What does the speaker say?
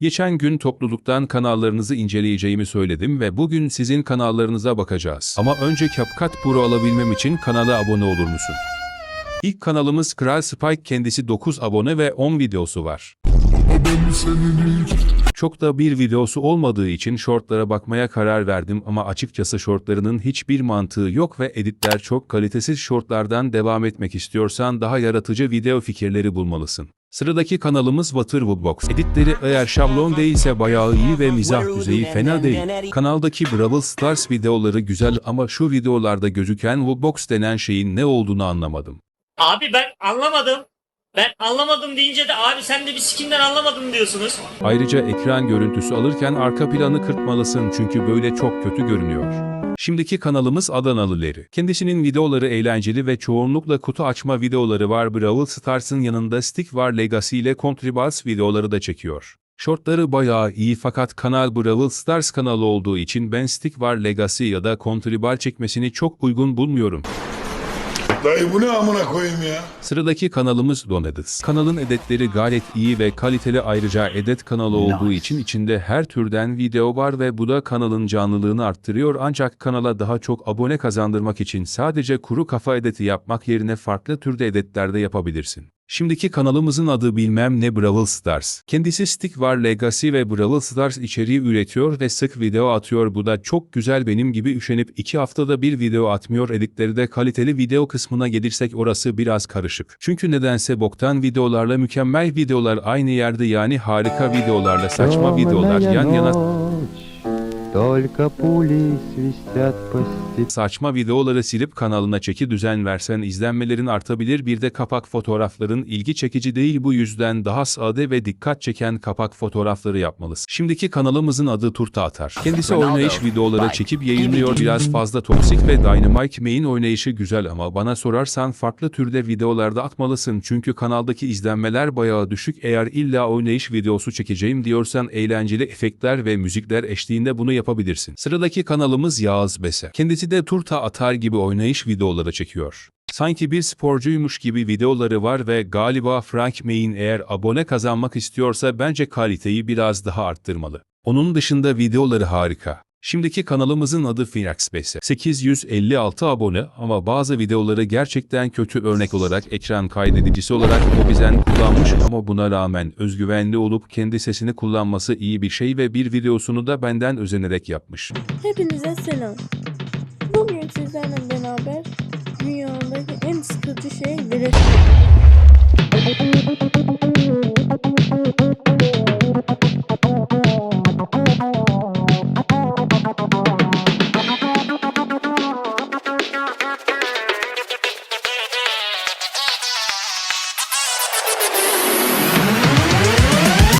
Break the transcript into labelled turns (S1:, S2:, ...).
S1: Geçen gün topluluktan kanallarınızı inceleyeceğimi söyledim ve bugün sizin kanallarınıza bakacağız. Ama önce CapCut Pro alabilmem için kanala abone olur musun? İlk kanalımız Kral Spike kendisi 9 abone ve 10 videosu var. Çok da bir videosu olmadığı için shortlara bakmaya karar verdim ama açıkçası shortlarının hiçbir mantığı yok ve editler çok kalitesiz shortlardan devam etmek istiyorsan daha yaratıcı video fikirleri bulmalısın. Sıradaki kanalımız Waterwoodbox. Editleri eğer şablon değilse bayağı iyi ve mizah düzeyi fena değil. Kanaldaki Brawl Stars videoları güzel ama şu videolarda gözüken Woodbox denen şeyin ne olduğunu anlamadım.
S2: Abi ben anlamadım. Ben anlamadım deyince de abi sen de bir skinden anlamadım diyorsunuz.
S1: Ayrıca ekran görüntüsü alırken arka planı kırpmalısın çünkü böyle çok kötü görünüyor. Şimdiki kanalımız Adanalıları. Kendisinin videoları eğlenceli ve çoğunlukla kutu açma videoları var. Brawl Stars'ın yanında Stick War Legacy ile Contrabas videoları da çekiyor. Shortları bayağı iyi fakat kanal Brawl Stars kanalı olduğu için ben Stick War Legacy ya da Contrabal çekmesini çok uygun bulmuyorum.
S3: Dayı bu ne amına koyayım ya?
S1: Sıradaki kanalımız Donedis. Kanalın editleri gayet iyi ve kaliteli ayrıca edit kanalı olduğu için içinde her türden video var ve bu da kanalın canlılığını arttırıyor ancak kanala daha çok abone kazandırmak için sadece kuru kafa editi yapmak yerine farklı türde editler de yapabilirsin. Şimdiki kanalımızın adı bilmem ne Brawl Stars. Kendisi Stick War Legacy ve Brawl Stars içeriği üretiyor ve sık video atıyor. Bu da çok güzel benim gibi üşenip 2 haftada bir video atmıyor. Editleri de kaliteli video kısmına gelirsek orası biraz karışık. Çünkü nedense boktan videolarla mükemmel videolar aynı yerde yani harika videolarla saçma videolar yan yana
S4: Только пули свистят по степи.
S1: saçma videoları silip kanalına çeki düzen versen izlenmelerin artabilir bir de kapak fotoğrafların ilgi çekici değil bu yüzden daha sade ve dikkat çeken kapak fotoğrafları yapmalısın. Şimdiki kanalımızın adı Turta Atar. Kendisi oynayış videoları çekip yayınlıyor biraz fazla toksik ve Dynamite main oynayışı güzel ama bana sorarsan farklı türde videolarda atmalısın çünkü kanaldaki izlenmeler bayağı düşük eğer illa oynayış videosu çekeceğim diyorsan eğlenceli efektler ve müzikler eşliğinde bunu yapabilirsin. Sıradaki kanalımız Yağız Bese. Kendisi de turta atar gibi oynayış videoları çekiyor. Sanki bir sporcuymuş gibi videoları var ve galiba Frank Main eğer abone kazanmak istiyorsa bence kaliteyi biraz daha arttırmalı. Onun dışında videoları harika. Şimdiki kanalımızın adı Phoenix Bese. 856 abone ama bazı videoları gerçekten kötü örnek olarak ekran kaydedicisi olarak Mobizen kullanmış ama buna rağmen özgüvenli olup kendi sesini kullanması iyi bir şey ve bir videosunu da benden özenerek yapmış.
S5: Hepinize selam. Bugün sizlerle beraber dünyadaki en sıkıcı şey virüs.